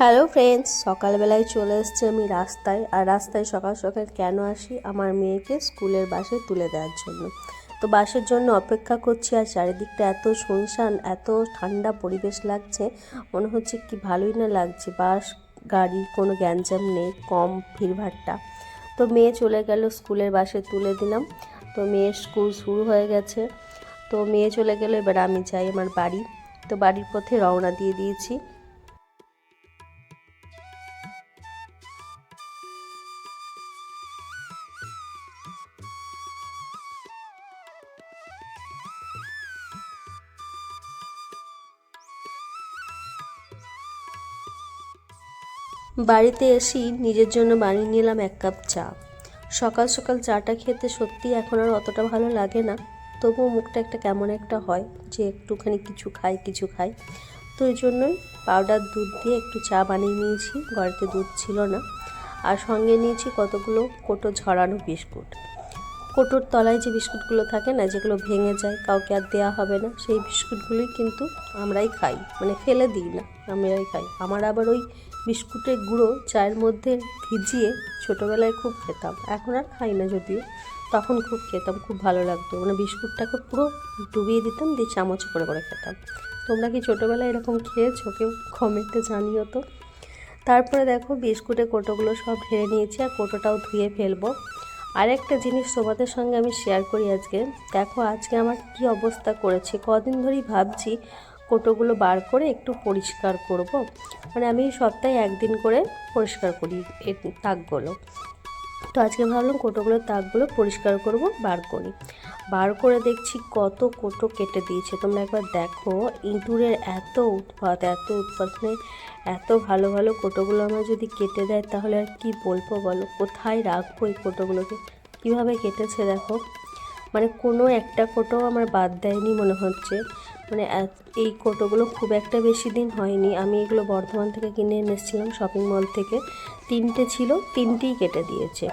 Hello friends, সকালবেলায় চলে এসেছি আমি রাস্তায়। আর রাস্তায় সকাল সকাল কেন আসি? আমার মেয়েকে স্কুলের বাসে তুলে দেওয়ার জন্য। তো বাসের জন্য অপেক্ষা করছি আর চারিদিকটা এত শুনশান, এত ঠান্ডা পরিবেশ লাগছে, মনে হচ্ছে কি ভালোই না লাগছে। বাস, গাড়ি কোনো গ্যাঞ্জাম নেই, কম ভিড়ভাট্টা তো মেয়ে চলে গেল স্কুলের বাসে তুলে দিলাম। তো মেয়ের স্কুল শুরু হয়ে গেছে। তো মেয়ে চলে গেলে, এবার আমি যাই আমার বাড়ি। তো বাড়ির পথে রওনা দিয়ে দিয়েছি। বাড়িতে এসেই নিজের জন্য বানিয়ে নিলাম এক কাপ চা। সকাল সকাল চাটা খেতে সত্যি এখন আর অতটা ভালো লাগে না, তবুও মুখটা একটা কেমন একটা হয় যে একটুখানি কিছু খাই কিছু খাই। তো এই জন্যই পাউডার দুধ দিয়ে একটু চা বানিয়ে নিয়েছি, ঘরেতে দুধ ছিল না। আর সঙ্গে নিয়েছি কতগুলো কোটো ঝরানো বিস্কুট। কোটোর তলায় যে বিস্কুটগুলো থাকে না, যেগুলো ভেঙে যায়, কাউকে আর দেওয়া হবে না, সেই বিস্কুটগুলোই কিন্তু আমরাই খাই। মানে ফেলে দিই না, আমরাই খাই। আমার আবার ওই বিস্কুটের গুঁড়ো চায়ের মধ্যে ভিজিয়ে ছোটোবেলায় খুব খেতাম। এখন আর খাই না যদিও, তখন খুব খেতাম, খুব ভালো লাগতো। মানে বিস্কুটটাকে পুরো ডুবিয়ে দিতাম, দিয়ে চামচ করে করে খেতাম। তোমরা কি ছোটোবেলায় এরকম খেয়েছো? কেউ কমেন্টে জানিও তো। তারপরে দেখো, বিস্কুটের কোটোগুলো সব ঢেলে নিয়েছি আর কোটোটাও ধুয়ে ফেলব। আরেকটা জিনিস তোমাদের সঙ্গে আমি শেয়ার করি আজকে। দেখো আজকে আমার কি অবস্থা করেছে, কদিন ধরেই ভাবছি কোটোগুলো বার করে একটু পরিষ্কার করব। মানে আমি সপ্তাহে একদিন করে পরিষ্কার করি এর তাকগুলো। তো আজকে ভাবলাম কোটোগুলোর তাকগুলো পরিষ্কার করব, বার করি। বার করে দেখছি কত কোটো কেটে দিয়েছে। তোমরা একবার দেখো, ইঁদুরের এত উৎপাত এত উৎপাত। মানে এত ভালো ভালো কোটোগুলো আমার যদি কেটে দেয়, তাহলে আর কী বলব বলো? কোথায় রাখব এই কোটোগুলোকে? কীভাবে কেটেছে দেখো? মানে কোনো একটা কোটো আমার বাদ দেয়নি মনে হচ্ছে। মানে এই কোটোগুলো খুব একটা বেশি দিন হয়নি। আমি এগুলো বর্ধমান থেকে কিনে এনেছিলাম শপিং মল থেকে। তিনটে ছিল, তিনটেই কেটে দিয়েছে।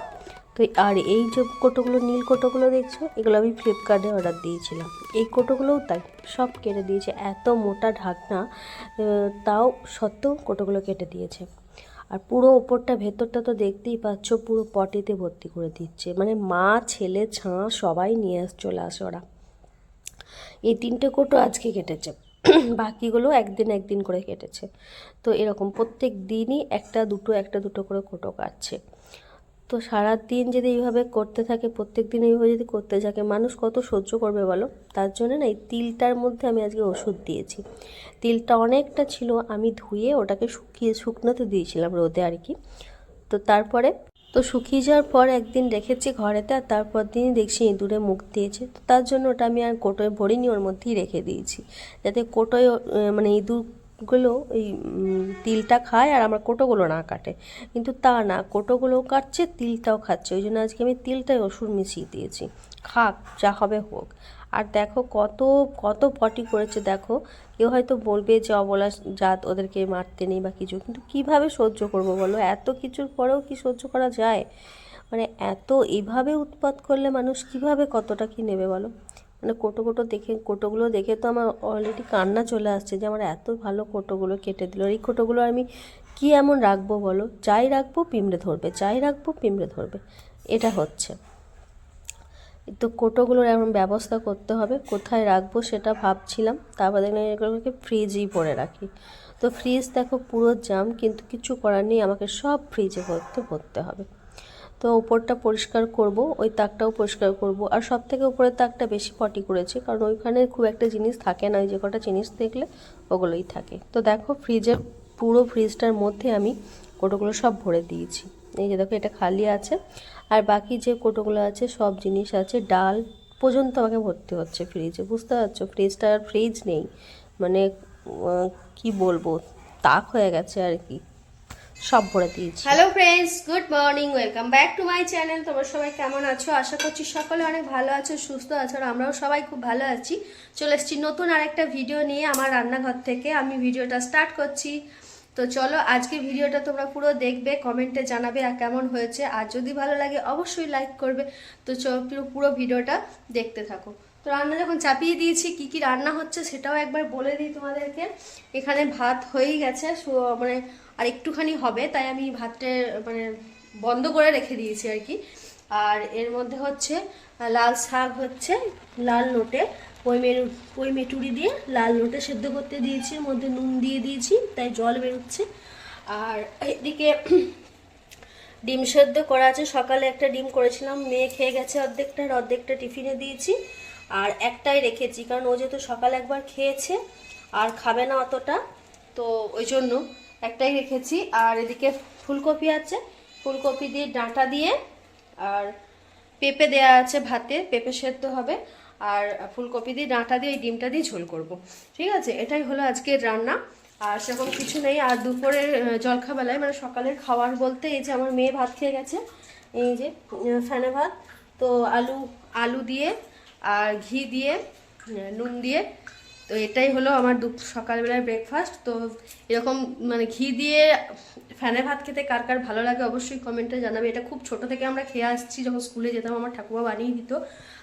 তো আর এই যে কোটোগুলো নীল কোটোগুলো দেখছ, এগুলো আমি ফ্লিপকার্টে অর্ডার দিয়েছিলাম। এই কোটোগুলোও তাই, সব কেটে দিয়েছে, এত মোটা ঢাকনা তাও সত্ত্বেও কোটোগুলো কেটে দিয়েছে। আর পুরো ওপরটা, ভেতরটা তো দেখতেই পাচ্ছ, পুরো পটিতে ভর্তি করে দিচ্ছে। মানে মা, ছেলে, ছাঁ, সবাই নিয়ে চলে আসে ওরা। এই তিনটে কোটো আজকে কেটেছে। বাকিগুলো একদিন একদিন করে কেটেছে। তো এরকম প্রত্যেক দিনই একটা দুটো একটা দুটো করে কোটো কাটছে। তো সারা দিন যদি এইভাবে করতে থাকে, প্রত্যেক দিন এইভাবে যদি করতে থাকে, মানুষ কত সহ্য করবে বলো? তার জন্য না এই তিলটার মধ্যে আমি আজকে ওষুধ দিয়েছি। তিলটা অনেকটা ছিল, আমি ধুয়ে ওটাকে শুকিয়ে, শুকনোতে দিয়েছিলাম রোদে আর কি। তো তারপরে তো শুকিয়ে যাওয়ার পর একদিন রেখেছি ঘরেতে আর তারপর দিনই দেখছি ইঁদুরে মুখ দিয়েছে। তো তার জন্য ওটা আমি আর কোটোয় ভরিনি, ওর মধ্যেই রেখে দিয়েছি। যাতে কোটোয় মানে ইঁদুরগুলো ওই তিলটা খায় আর আমার কোটোগুলো না কাটে। কিন্তু তা না, কোটোগুলোও কাটছে, তিলটাও খাচ্ছে। ওই জন্য আজকে আমি তিলটাই ওষুধ মিশিয়ে দিয়েছি। খাক, যা হবে হোক। আর দেখো কত কত পটি করেছে দেখো। কেউ হয়তো বলবে যে অবলা জাত ওদেরকে মারতে নেই বা কিছু, কিন্তু কীভাবে সহ্য করব বলো? এত কিছুর পরেও কি সহ্য করা যায়? মানে এত এভাবে উৎপাত করলে মানুষ কীভাবে কতটা কি নেবে বলো? মানে কোটো কোটো দেখে, কোটোগুলো দেখে তো আমার অলরেডি কান্না চলে আসছে যে আমার এত ভালো কোটোগুলো কেটে দিল। এই কোটোগুলো আমি কি এমন রাখব বলো? যাই রাখব পিমড়ে ধরবে, যাই রাখব পিমড়ে ধরবে। এটা হচ্ছে। তো কোটোগুলোর এমন ব্যবস্থা করতে হবে, কোথায় রাখব সেটা ভাবছিলাম, তারপর দেখলাম এগুলোকে ফ্রিজেই ভরে রাখি। তো ফ্রিজ দেখো পুরো জাম কিন্তু কিছু করার নেই, আমাকে সব ফ্রিজে ভরতে ভরতে হবে। তো ওপরটা পরিষ্কার করব, ওই তাকটাও পরিষ্কার করব, আর সব থেকে উপরের তাকটা বেশি পটি করেছি, কারণ ওইখানে খুব একটা জিনিস থাকে না, ওই যে কটা জিনিস দেখলে ওগুলোই থাকে। তো দেখো ফ্রিজের পুরো ফ্রিজটার মধ্যে আমি কোটোগুলো সব ভরে দিয়েছি। এই যে দেখো, এটা খালি আছে। আর বাকি যে কোটোগুলো আছে, সব জিনিস আছে। ডাল পর্যন্ত আমাকে ভর্তি হচ্ছে ফ্রিজে বুঝতে পারছ? ফ্রিজটা আর ফ্রিজ নেই। মানে কি বলব? তাক হয়ে গেছে আর কি। সব ভরে দিয়েছি। Hello friends good morning welcome back to my channel তোমরা সবাই কেমন আছো? আশা করছি সকলে অনেক ভালো আছো, সুস্থ আছো, আর আমরাও সবাই খুব ভালো আছি। চলে এসেছি নতুন আরেকটা ভিডিও নিয়ে আমার রান্নাঘর থেকে। আমি ভিডিওটা স্টার্ট করছি। তো চলো আজকে ভিডিওটা তোমরা পুরো দেখবে কমেন্টে জানাবে আর কেমন হয়েছে। আর যদি ভালো লাগে অবশ্যই লাইক করবে। তো চলো পুরো ভিডিওটা দেখতে থাকো। তো রান্না যখন চাপিয়ে দিয়েছি, কি কি রান্না হচ্ছে সেটাও একবার বলে দিই তোমাদেরকে। এখানে ভাত হয়েই গেছে মানে আর একটুখানি হবে, তাই আমি ভাতটা মানে বন্ধ করে রেখে দিয়েছি আর কি। আর এর মধ্যে হচ্ছে, লাল শাক হচ্ছে, লাল নোটে পই মেরু পই মেটুরি দিয়ে লাল নোটে সেদ্ধ করতে দিয়েছি মধ্যে নুন দিয়ে দিয়েছি, তাই জল বেরোচ্ছে। আর এদিকে ডিম সেদ্ধ করা আছে, সকালে একটা ডিম করেছিলাম, মেয়ে খেয়ে গেছে অর্ধেকটা, আর অর্ধেকটা টিফিনে দিয়েছি, আর একটাই রেখেছি, কারণ ও যেহেতু সকালে একবার খেয়েছে, আর খাবে না অতটা, তো ওই জন্য একটাই রেখেছি। আর এদিকে ফুলকপি আছে, ফুলকপি দিয়ে ডাঁটা দিয়ে, আর পেঁপে দেয়া আছে ভাতে, পেঁপে সেদ্ধ হবে। আর ফুলকপি দিয়ে, ডাঁটা দিয়ে এই ডিমটা দিয়ে ঝোল করব। ঠিক আছে? এটাই হলো আজকের রান্না। আর সেরকম কিছু নেই। আর দুপুরের জলখাবেলায় মানে সকালের খাওয়ার বলতে এই যে আমার মেয়ে ভাত খেয়ে গেছে, এই যে ফ্যানে ভাত, তো আলু আলু দিয়ে আর ঘি দিয়ে নুন দিয়ে তো এটাই হলো আমার দু সকালবেলার ব্রেকফাস্ট তো এরকম মানে ঘি দিয়ে ফ্যানে ভাত খেতে কার কার ভালো লাগে অবশ্যই কমেন্টে জানাবে। এটা খুব ছোট থেকে আমরা খেয়ে আসছি, যখন স্কুলে যেতাম আমার ঠাকুমা বানিয়ে দিত।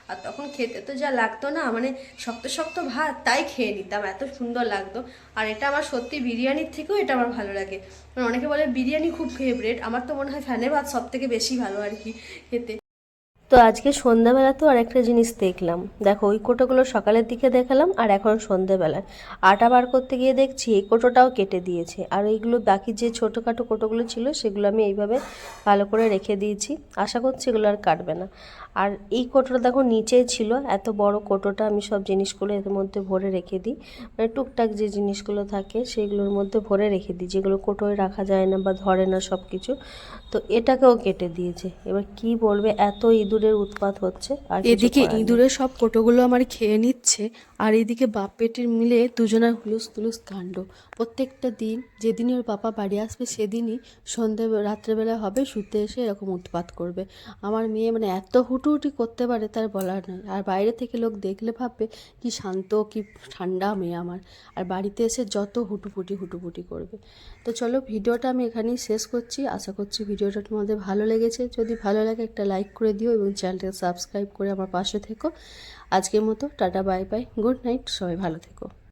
আর তখন খেতে তো যা লাগতো না মানে শক্ত শক্ত ভাত তাই খেয়ে নিতাম, এত সুন্দর লাগতো। আর এটা আমার সত্যি বিরিয়ানির থেকেও এটা আমার ভালো লাগে। মানে অনেকে বলে বিরিয়ানি খুব ফেভারেট আমার তো মনে হয় ফ্যানে ভাত সব থেকে বেশি ভালো আর কি খেতে। তো আজকে সন্ধ্যাবেলা তো আরেকটা জিনিস দেখলাম। দেখো, ওই কোটোগুলো সকালের দিকে দেখালাম আর এখন সন্ধ্যাবেলায় আটা বার করতে গিয়ে দেখছি এই কোটোটাও কেটে দিয়েছে। আর এইগুলো বাকি যে ছোটোখাটো কোটোগুলো ছিল, সেগুলো আমি এইভাবে ভালো করে রেখে দিয়েছি। আশা করছি এগুলো আর কাটবে না। আর এই কোটোটা দেখো নিচে ছিল, এত বড় কোটোটা আমি সব জিনিসগুলো এর মধ্যে ভরে রেখে দিই। মানে টুকটাক যে জিনিসগুলো থাকে সেইগুলোর মধ্যে ভরে রেখে দিই, যেগুলো কোটোয় রাখা যায় না বা ধরে না সব কিছু তো এটাকেও কেটে দিয়েছে। এবার কি বলবে, এত ইঁদুরের উৎপাত হচ্ছে আর এদিকে ইঁদুরের সব কোটোগুলো আমার খেয়ে নিচ্ছে আর এদিকে বাপ পেটির মিলে দুজনের হুলুস তুলুস কাণ্ড। প্রত্যেকটা দিন যেদিনই ওর বাবা বাড়ি আসবে সেদিনই সন্ধে রাত্রেবেলা হবে শুতে এসে এরকম উৎপাত করবে। আমার মেয়ে মানে এত হুটুহুটি করতে পারে তার বলার নয়। আর বাইরে থেকে লোক দেখলে ভাববে কি শান্ত কি ঠান্ডা মেয়ে আমার। আর বাড়িতে এসে যত হুটুপুটি হুটুপুটি করবে। তো চলো ভিডিওটা আমি এখানেই শেষ করছি। আশা করছি ভিডিওটা তোমাদের ভালো লেগেছে। যদি ভালো লাগে একটা লাইক করে দিও এবং চ্যানেলটাকে সাবস্ক্রাইব করে আমার পাশে থেকো। আজকের মতো, tata, bye bye, good night, সবাই ভালো থেকো।